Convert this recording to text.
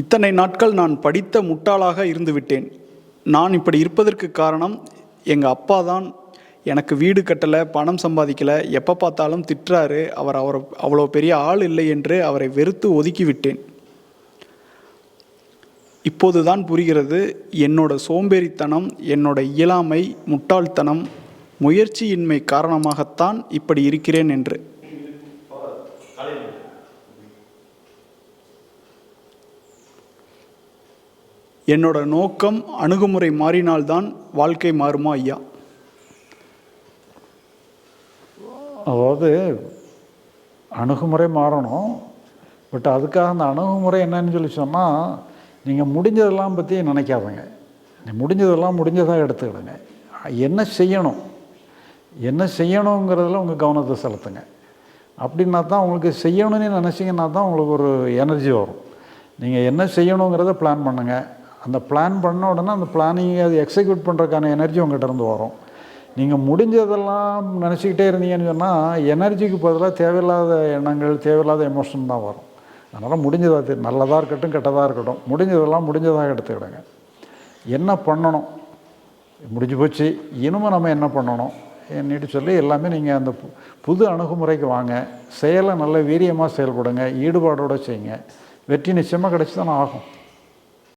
இத்தனை நாட்கள் நான் படித்த முட்டாளாக இருந்துவிட்டேன். நான் இப்படி இருப்பதற்கு காரணம் எங்கள் அப்பா தான். எனக்கு வீடு கட்டலை பணம் சம்பாதிக்கலை எப்போ பார்த்தாலும் திட்டுறாரு. அவர் அவர் அவ்வளோ பெரிய ஆள் இல்லை என்று அவரை வெறுத்து ஒதுக்கிவிட்டேன் இப்போதுதான் புரிகிறது என்னோட சோம்பேறித்தனம் என்னோட இயலாமை முட்டாள்தனம் முயற்சியின்மை காரணமாகத்தான் இப்படி இருக்கிறேன் என்று. என்னோட நோக்கம் அணுகுமுறை மாறினால்தான் வாழ்க்கை மாறுமா ஐயா? அதாவது அணுகுமுறை மாறணும். பட் அதுக்காக அந்த அணுகுமுறை என்னன்னு சொல்லி சொன்னால் நீங்கள் முடிஞ்சதெல்லாம் பற்றி நினைக்காதங்க. முடிஞ்சதெல்லாம் முடிஞ்சதாக எடுத்துக்கிடுங்க. என்ன செய்யணும்? என்ன செய்யணுங்கிறதுல உங்கள் கவனத்தை செலுத்துங்க. அப்படின்னா தான் உங்களுக்கு செய்யணும்னு நினச்சிங்கன்னா தான் உங்களுக்கு ஒரு எனர்ஜி வரும். நீங்கள் என்ன செய்யணுங்கிறத பிளான் பண்ணுங்கள் அந்த பிளான் பண்ண உடனே அந்த பிளானிங்கை அது எக்ஸிக்யூட் பண்ணுறதுக்கான எனர்ஜி உங்கள்கிட்ட இருந்து வரும். நீங்கள் முடிஞ்சதெல்லாம் நினச்சிக்கிட்டே இருந்தீங்கன்னு சொன்னால் எனர்ஜிக்கு பதிலாக தேவையில்லாத எண்ணங்கள் தேவையில்லாத எமோஷன் தான் வரும். அதனால் முடிஞ்சதாக நல்லதாக இருக்கட்டும் கெட்டதாக இருக்கட்டும் முடிஞ்சதெல்லாம் முடிஞ்சதாக எடுத்துக்கிடுங்க. என்ன பண்ணணும்? முடிஞ்சு போச்சு. இனிமேல் நம்ம என்ன பண்ணணும்? என்னிட்டு சொல்லி எல்லாமே நீங்கள் அந்த பு- புது அணுகுமுறைக்கு வாங்க. செயலை நல்ல வீரியமாக செயல்படுங்க. ஈடுபாடோடு செய்யுங்க. வெற்றி நிச்சயமாக கிடச்சி தானே ஆகும்.